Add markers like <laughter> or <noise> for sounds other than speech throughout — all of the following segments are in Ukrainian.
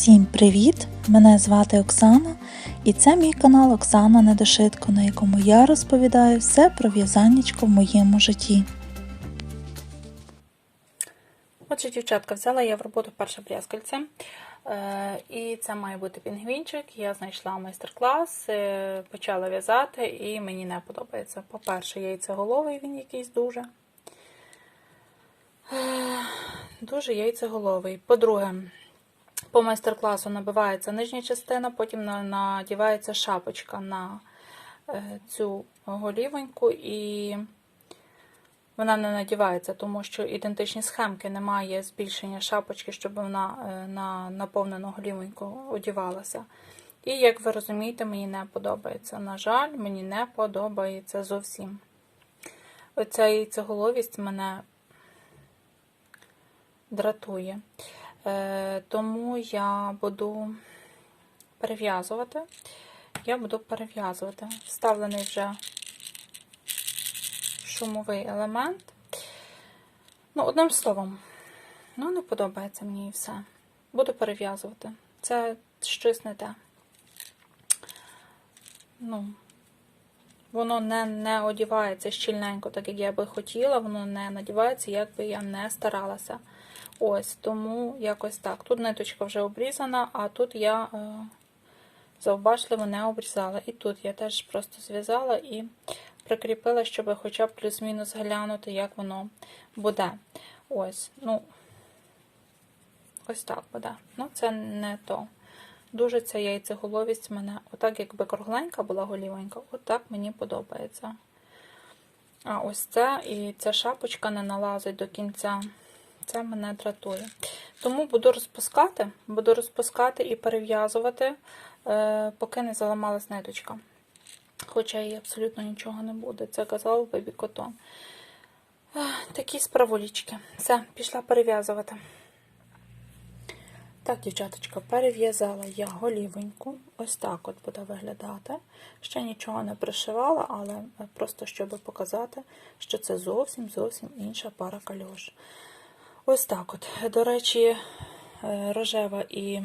Всім привіт! Мене звати Оксана, і це мій канал Оксана Недошитко, на якому я розповідаю все про в'язаннячко в моєму житті. Отже, дівчатка, взяла я в роботу перше брязкальце. Е, і це має бути пінгвінчик. Я знайшла майстер-клас, е, почала в'язати, і мені не подобається. По-перше, яйцеголовий він якийсь дуже. Е, Дуже яйцеголовий. По-друге, по майстер-класу набивається нижня частина, потім надівається шапочка на е, цю голівоньку і вона не надівається, тому що ідентичні схемки немає збільшення шапочки, щоб вона е, на наповнену голівоньку одівалася. І, як ви розумієте, мені не подобається. На жаль, мені не подобається зовсім. Оця яйцеголовість мене дратує. Е, тому я буду перев'язувати. Я буду перев'язувати. Вставлений вже шумовий елемент. Ну, одним словом, ну, не подобається мені і все. Буду перев'язувати. Це щось не те. Ну, воно не, не одівається щільненько, так як я би хотіла, воно не надівається, як би я не старалася. Ось, тому якось так. Тут ниточка вже обрізана, а тут я е, завбачливо не обрізала. І тут я теж просто зв'язала і прикріпила, щоб хоча б плюс-мінус глянути, як воно буде. Ось, ну, ось так буде. Ну, це не то. Дуже ця яйцеголовість мене, отак, якби кругленька була голівенька, отак мені подобається. А ось це і ця шапочка не налазить до кінця. Це мене дратує. Тому буду розпускати, буду розпускати і перев'язувати, е, поки не заламалась ниточка. Хоча їй абсолютно нічого не буде. Це казав Бебі Котон. Такі справолічки. Все, пішла перев'язувати. Так, дівчаточка, перев'язала я голівеньку. Ось так от буде виглядати. Ще нічого не пришивала, але просто щоб показати, що це зовсім зовсім інша пара кальош. Ось так от. До речі, е, рожева і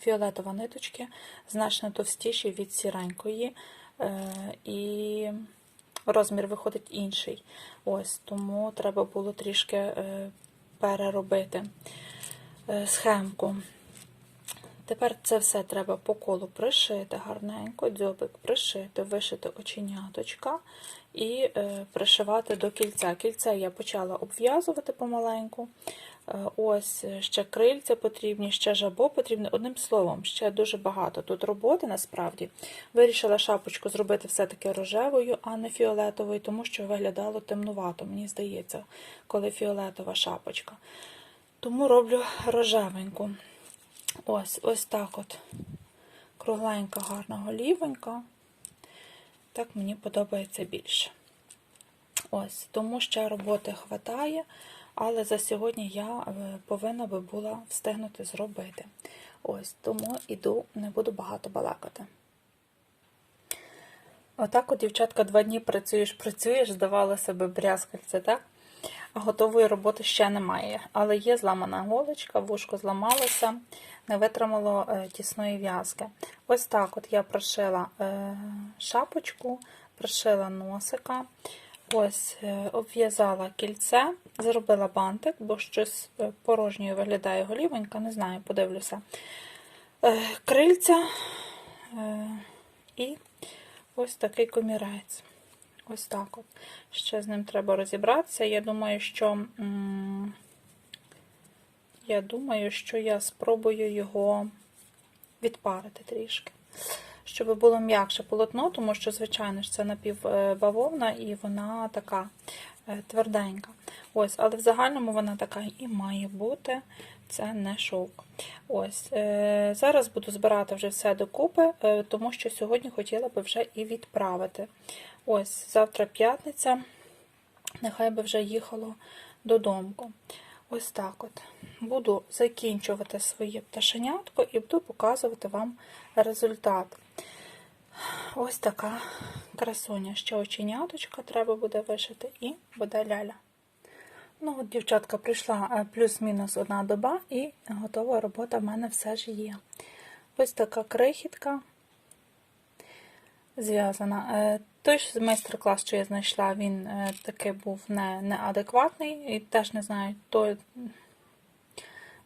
фіолетова ниточки значно товстіші від сіренької, е, і розмір виходить інший. Ось, тому треба було трішки е, переробити схемку. Тепер це все треба по колу пришити гарненько, дзьобик пришити, вишити оченяточка і е, пришивати до кільця. Кільце я почала обв'язувати помаленьку. Е, ось ще крильця потрібні, ще жабо потрібне. Одним словом, ще дуже багато тут роботи насправді. Вирішила шапочку зробити все-таки рожевою, а не фіолетовою, тому що виглядало темнувато, мені здається, коли фіолетова шапочка. Тому роблю рожевеньку. Ось ось так от. Кругленька, гарна голівонька. Так мені подобається більше. Ось, тому ще роботи хватає, але за сьогодні я е, повинна би була встигнути зробити. Ось, тому іду, не буду багато балакати. Отак от, дівчатка, два дні працюєш, працюєш, здавалося би, брязкальце, так? Готової роботи ще немає. Але є зламана голочка, вушко зламалося, не витримало е, тісної в'язки. Ось так от я прошила е, шапочку, прошила носика, ось е, обв'язала кільце, зробила бантик, бо щось порожньою виглядає голівенька, не знаю, подивлюся. Крильця і ось такий комірець. Ось так от. Ще з ним треба розібратися. Я думаю, що я думаю, що я спробую його відпарити трішки. Щоб було м'якше полотно, тому що, звичайно ж, це напівбавовна і вона така е, тверденька. Ось, але в загальному вона така і має бути. Це не шовк. Ось, е, Зараз буду збирати вже все докупи, е, тому що сьогодні хотіла би вже і відправити. Ось, завтра п'ятниця, нехай би вже їхало додому. Ось так от. Буду закінчувати своє пташенятко і буду показувати вам результат. Ось така красуня. Ще оченяточка треба буде вишити, і буде ляля. Ну, от, дівчатка, прийшла е, плюс-мінус одна доба, і готова робота в мене все ж є. Ось така крихітка зв'язана. Е, Той ж майстер-клас, що я знайшла, він е, таки був не, неадекватний і теж не знаю, то.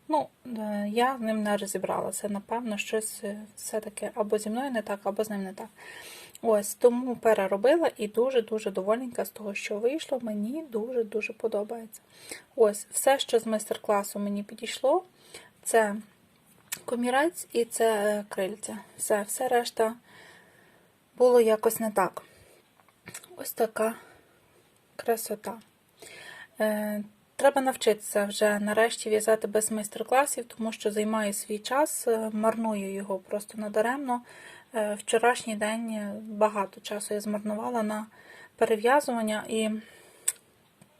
Ну, е, я з ним не розібралася. Напевно, щось все-таки або зі мною не так, або з ним не так. Ось, тому переробила і дуже-дуже доволенька з того, що вийшло. Мені дуже-дуже подобається. Ось, все, що з майстер-класу мені підійшло, це комірець і це крильця. Все, все решта було якось не так. Ось така красота. Е, Треба навчитися вже нарешті в'язати без майстер-класів, тому що займаю свій час, е, марную його просто надаремно. Е, Вчорашній день багато часу я змарнувала на перев'язування і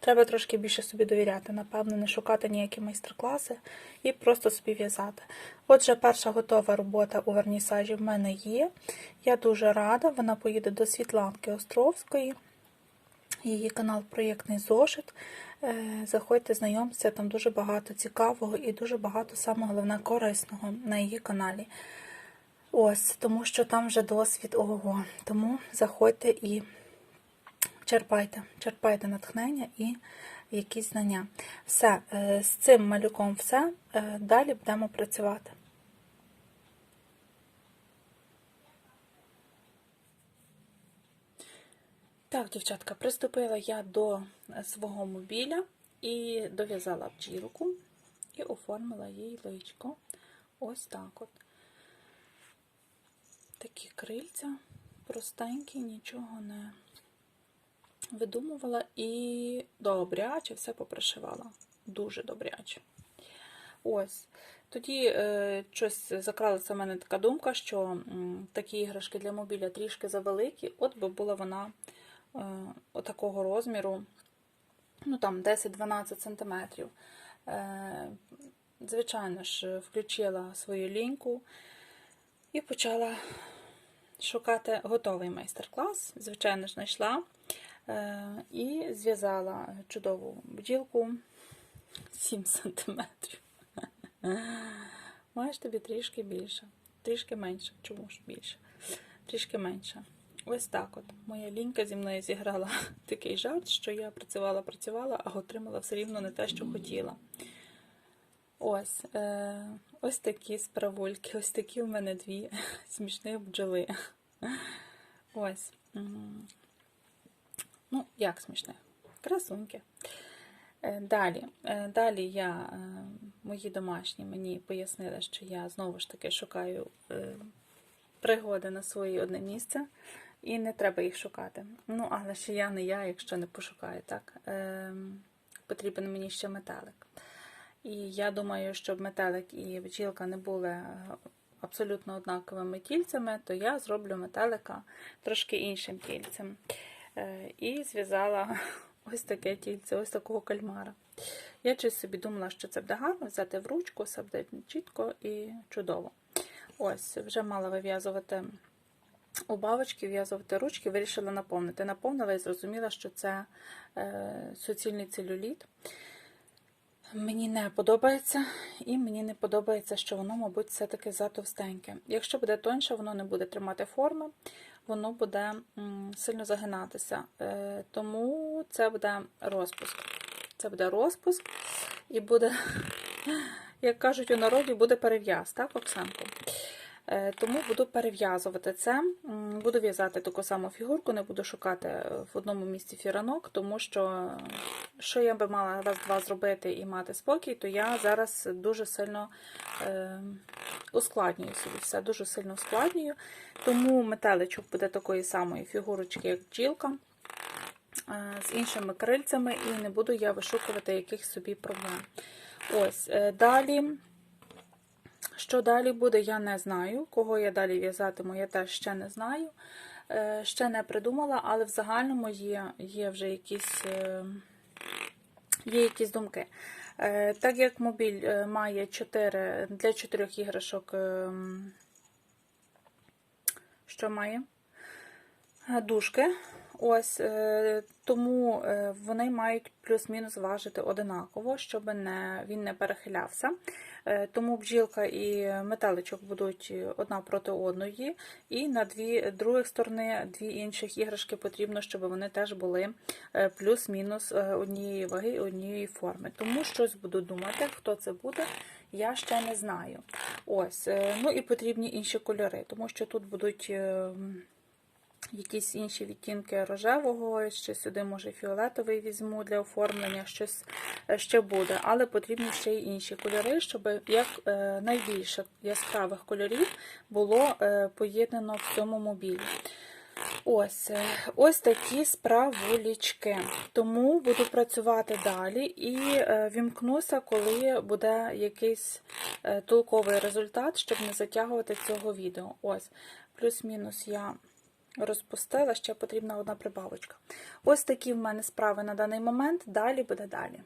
треба трошки більше собі довіряти, напевно, не шукати ніякі майстер-класи і просто собі в'язати. Отже, перша готова робота у вернісажі в мене є. Я дуже рада, вона поїде до Світланки Островської. Її канал Проєктний зошит. Е, Заходьте, знайомтеся, там дуже багато цікавого і дуже багато саме головне корисного на її каналі. Ось, тому що там вже досвід ого. Тому заходьте і черпайте, черпайте натхнення і якісь знання. Все, е, з цим малюком все. Е, Далі будемо працювати. Так, дівчатка, приступила я до свого мобіля і дов'язала бджілку і оформила їй личко. Ось так от. Такі крильця, простенькі, нічого не видумувала і добряче все попришивала. Дуже добряче. Ось. Тоді е, щось закралася в мене така думка, що м, такі іграшки для мобіля трішки завеликі, от би була вона е, отакого розміру, ну там 10-12 см. Е, звичайно ж, включила свою ліньку і почала шукати готовий майстер-клас. Звичайно ж, знайшла і зв'язала чудову бджілку 7 см. Маєш тобі трішки більше, трішки менше. Чому ж більше? Трішки менше. Ось так от. Моя лінька зі мною зіграла <laughs> такий жарт, що я працювала, працювала, а отримала все рівно не те, що хотіла. Ось е, ось такі справульки, ось такі в мене дві <laughs> смішні бджоли. Ось. Ну, як смішних? Красунки. Е, Далі, Е, далі я, е, мої домашні мені пояснили, що я знову ж таки шукаю пригоди на своє одне місце, і не треба їх шукати. Ну, але ще я не я, якщо не пошукаю, так? Потрібен мені ще метелик. І я думаю, щоб метелик і бджілка не були абсолютно однаковими тільцями, то я зроблю метелика трошки іншим тільцем. Е, І зв'язала <laughs> ось таке тільце, ось такого кальмара. Я щось собі думала, що це буде гарно взяти в ручку, все чітко і чудово. Ось, вже мала вив'язувати убавочки, в'язувати ручки, вирішила наповнити. Наповнила і зрозуміла, що це е, суцільний целюліт. Мені не подобається, і мені не подобається, що воно, мабуть, все-таки затовстеньке. Якщо буде тоньше, воно не буде тримати форми, воно буде сильно загинатися. Е, тому це буде розпуск. Це буде розпуск, і буде, <laughs> як кажуть у народі, буде перев'яз, так, Оксанко? Е, Тому буду перев'язувати це. Буду в'язати таку саму фігурку, не буду шукати в одному місці фіранок, тому що що я би мала раз-два зробити і мати спокій, то я зараз дуже сильно е, ускладнюю собі все, дуже сильно ускладнюю. Тому метеличок буде такої самої фігурочки, як бджілка, е, з іншими крильцями, і не буду я вишукувати якихось собі проблем. Ось, е, далі. Що далі буде, я не знаю. Кого я далі в'язатиму, я теж ще не знаю. Е, Ще не придумала, але в загальному є, є вже якісь, е, є якісь думки. Е, Так як мобіль має 4, для 4 іграшок, що має? Дужки. Ось е, тому е, вони мають плюс-мінус важити одинаково, щоб не, він не перехилявся. Е, Тому бджілка і метеличок будуть одна проти одної, і на дві других сторони дві інших іграшки потрібно, щоб вони теж були плюс-мінус однієї ваги і однієї форми. Тому щось буду думати, хто це буде, я ще не знаю. Ось, ну і потрібні інші кольори, тому що тут будуть. Якісь інші відтінки рожевого, ще сюди, може, фіолетовий візьму для оформлення, щось е, ще буде. Але потрібні ще й інші кольори, щоб як е, найбільше яскравих кольорів було е, поєднано в цьому мобілі. Ось, ось такі справулічки. Тому буду працювати далі і вімкнуся, коли буде якийсь толковий результат, щоб не затягувати цього відео. Ось, плюс-мінус я розпустила, ще потрібна одна прибавочка. Ось такі в мене справи на даний момент. Далі буде далі.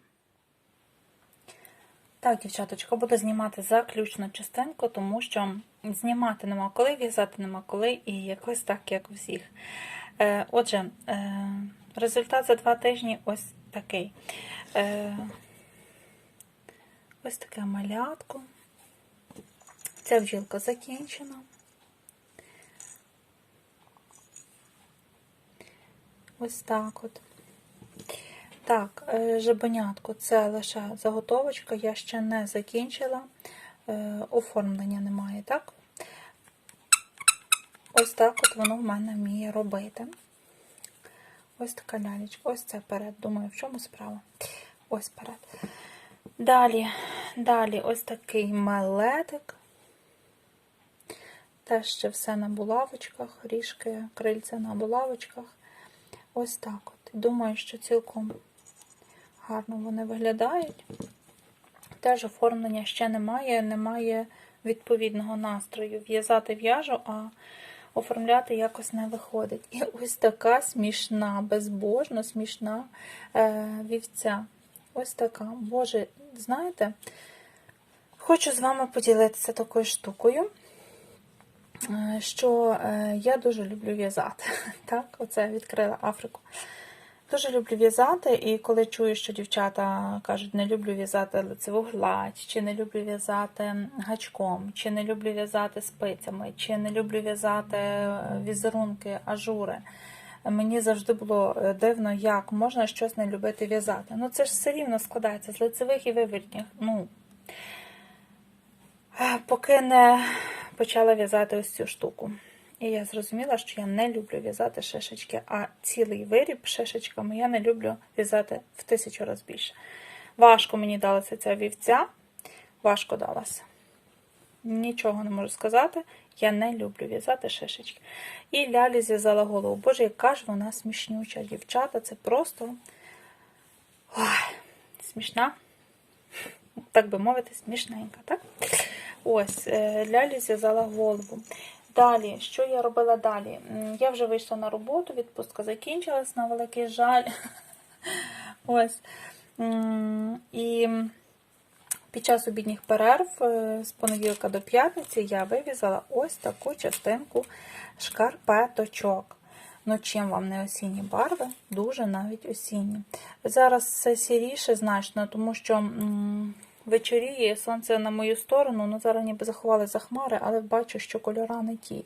Так, дівчаточка, буду знімати заключну частинку, тому що знімати нема коли, в'язати нема коли, і якось так, як у всіх. Е, отже, е, результат за два тижні ось такий. Е, ось таке малятко. Ця бджілка закінчена. Ось так от. Так, е, жабенятко, це лише заготовочка, я ще не закінчила. Е, Оформлення немає, так? Ось так от воно в мене вміє робити. Ось така лялечка, ось це перед. Думаю, в чому справа? Ось перед. Далі, далі ось такий малетик. Теж ще все на булавочках, ріжки, крильця на булавочках. Ось так от. Думаю, що цілком гарно вони виглядають. Теж оформлення ще немає, немає відповідного настрою. В'язати в'яжу, а оформляти якось не виходить. І ось така смішна, безбожно смішна е, вівця. Ось така. Боже, знаєте, хочу з вами поділитися такою штукою. Е, що е, я дуже люблю в'язати. <laughs> Так, оце відкрила Африку. Дуже люблю в'язати, і коли чую, що дівчата кажуть, не люблю в'язати лицеву гладь, чи не люблю в'язати гачком, чи не люблю в'язати спицями, чи не люблю в'язати е, візерунки, ажури. Мені завжди було дивно, як можна щось не любити в'язати. Ну це ж все рівно складається з лицевих і вивертніх. Ну, поки не почала в'язати ось цю штуку. І я зрозуміла, що я не люблю в'язати шишечки, а цілий виріб шишечками я не люблю в'язати в тисячу разів більше. Важко мені далася ця вівця, важко далася. Нічого не можу сказати. Я не люблю в'язати шишечки. І лялі зв'язала голову. Боже, яка ж вона смішнюча. Дівчата, це просто Ой, смішна, так би мовити, смішненька, так? Ось, е, лялі зв'язала голову. Далі, що я робила далі? Я вже вийшла на роботу, відпустка закінчилась, на великий жаль. <laughs> Ось. І під час обідніх перерв е, з понеділка до п'ятниці я вивізала ось таку частинку шкарпеточок. Ну, чим вам не осінні барви, дуже навіть осінні. Зараз це сіріше значно, тому що вечоріє сонце на мою сторону, ну зараз ніби заховали за хмари, але бачу, що кольора не ті.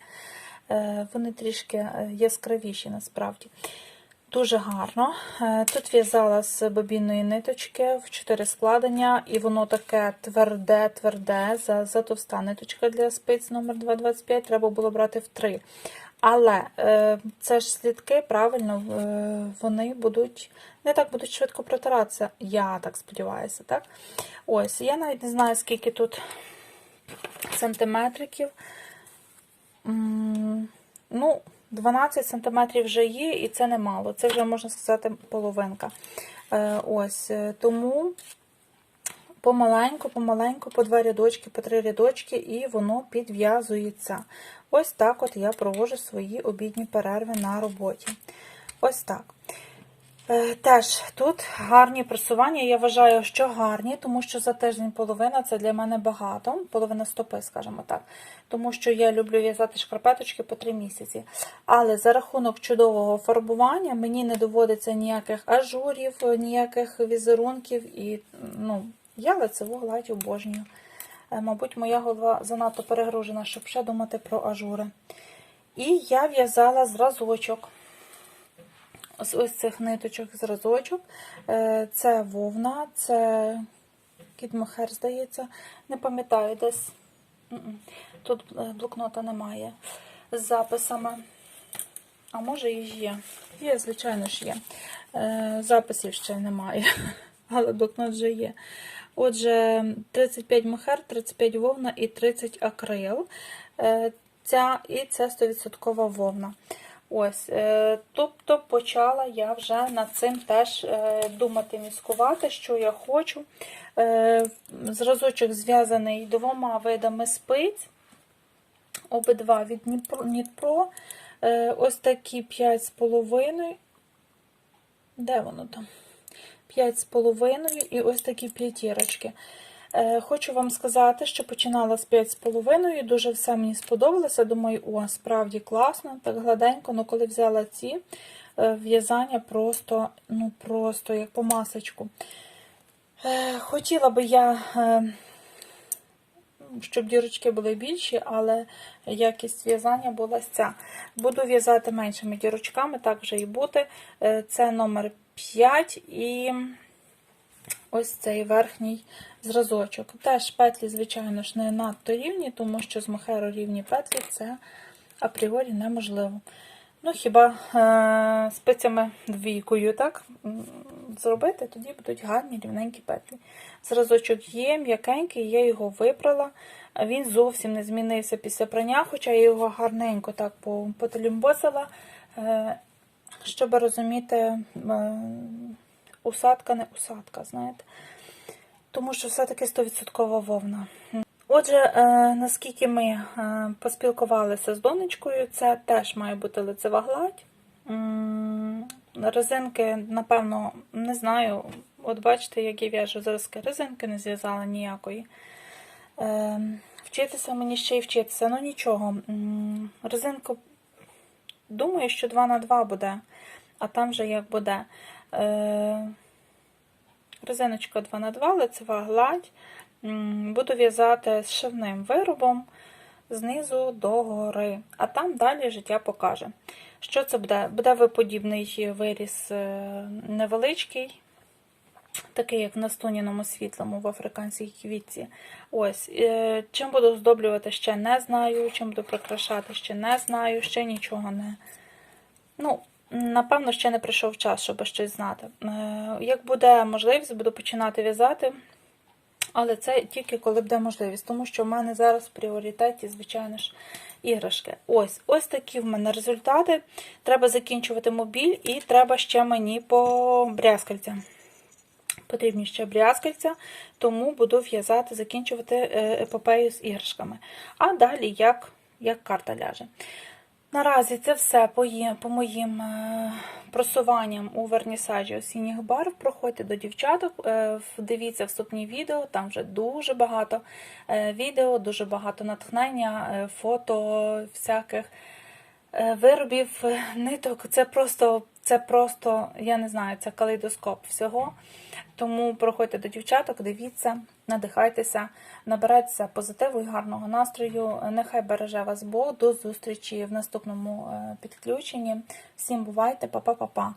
Е, Вони трішки е, яскравіші насправді. Дуже гарно. Е, Тут в'язала з бобінної ниточки в 4 складення, і воно таке тверде-тверде, за, за товста ниточка для спиць номер 225 треба було брати в 3. Але е, це ж слідки, правильно, вони будуть не так будуть швидко протиратися. Я так сподіваюся, так? Ось, я навіть не знаю, скільки тут сантиметриків. Ну, 12 сантиметрів вже є, і це немало. Це вже, можна сказати, половинка. Е, Ось, е, тому помаленьку, помаленьку, по два рядочки, по три рядочки, і воно підв'язується. Ось так от я провожу свої обідні перерви на роботі. Ось так. Е, Теж тут гарні просування. Я вважаю, що гарні, тому що за тиждень половина це для мене багато, половина стопи, скажімо так. Тому що я люблю в'язати шкарпеточки по три місяці. Але за рахунок чудового фарбування мені не доводиться ніяких ажурів, ніяких візерунків. І ну, я лицеву гладь обожнюю. Е, Мабуть, моя голова занадто перегружена, щоб ще думати про ажури. І я в'язала зразочок з ось цих ниточок зразочок. Е, Це вовна, це кідмохер, здається. Не пам'ятаю десь. Тут е, блокнота немає з записами. А може і є. Є, звичайно ж є. Записів ще немає, <laughs> але блокнот вже є. Отже, 35 мохер, 35 вовна і 30 акрил. Е, Ця, і це 100% вовна. Ось, е, тобто почала я вже над цим теж е, думати, міскувати, що я хочу. Зразочок зв'язаний двома видами спиць, обидва від Дніпро- Ось такі 5,5. Де воно там? 5,5 і ось такі п'ятірочки. Е, Хочу вам сказати, що починала з 5,5, дуже все мені сподобалося. Думаю, о, справді класно, так гладенько, але коли взяла ці е, в'язання просто, ну просто як по масочку. Е, Хотіла би я, щоб дірочки були більші, але якість в'язання була ця. Буду в'язати меншими дірочками, так вже і бути. Це номер 5 і ось цей верхній зразочок. Теж петлі, звичайно ж, не надто рівні, тому що з мохеру рівні петлі це апріорі неможливо. Ну, хіба е- спицями двійкою так зробити, тоді будуть гарні рівненькі петлі. Зразочок є, м'якенький, я його випрала. Він зовсім не змінився після прання, хоча я його гарненько так по- потелімбосила, е- щоб розуміти, е- усадка не усадка, знаєте. Тому що все-таки 100% вовна. Отже, е, наскільки ми е, поспілкувалися з донечкою, це теж має бути лицева гладь. Резинки, напевно, не знаю. От бачите, як я в'яжу зразки. Резинки не зв'язала ніякої. Е, Вчитися мені ще й вчитися. Ну нічого. Резинку, думаю, що 2 на 2 буде, а там вже як буде. Е, Резиночка 2 на 2 лицева гладь. Буду в'язати з шивним виробом знизу до гори, а там далі життя покаже. Що це буде? Буде виподібний виріс е, невеличкий, такий, як на стуняному світлому в африканській квітці. Ось. е, Чим буду оздоблювати, ще не знаю. Чим буду прикрашати, ще не знаю, ще нічого не. Ну, напевно, ще не прийшов час, щоб щось знати. Е, Як буде можливість, буду починати в'язати. Але це тільки коли буде можливість, тому що в мене зараз в пріоритеті, звичайно ж, іграшки. Ось ось такі в мене результати. Треба закінчувати мобіль і треба ще мені по брязкальцям. Потрібні ще брязкальця, тому буду в'язати, закінчувати е, епопею з іграшками. А далі як, як карта ляже. Наразі це все по, є- по моїм е, просуванням у вернісажі осінніх барв. Проходьте до дівчаток, е, дивіться вступні відео, там вже дуже багато відео, дуже багато натхнення, фото всяких виробів, е, ниток. Це просто, це просто, я не знаю, це калейдоскоп всього. Тому проходьте до дівчаток, дивіться, надихайтеся, набирайтеся позитиву і гарного настрою. Нехай береже вас Бог. До зустрічі в наступному е, підключенні. Всім бувайте, па-па-па-па.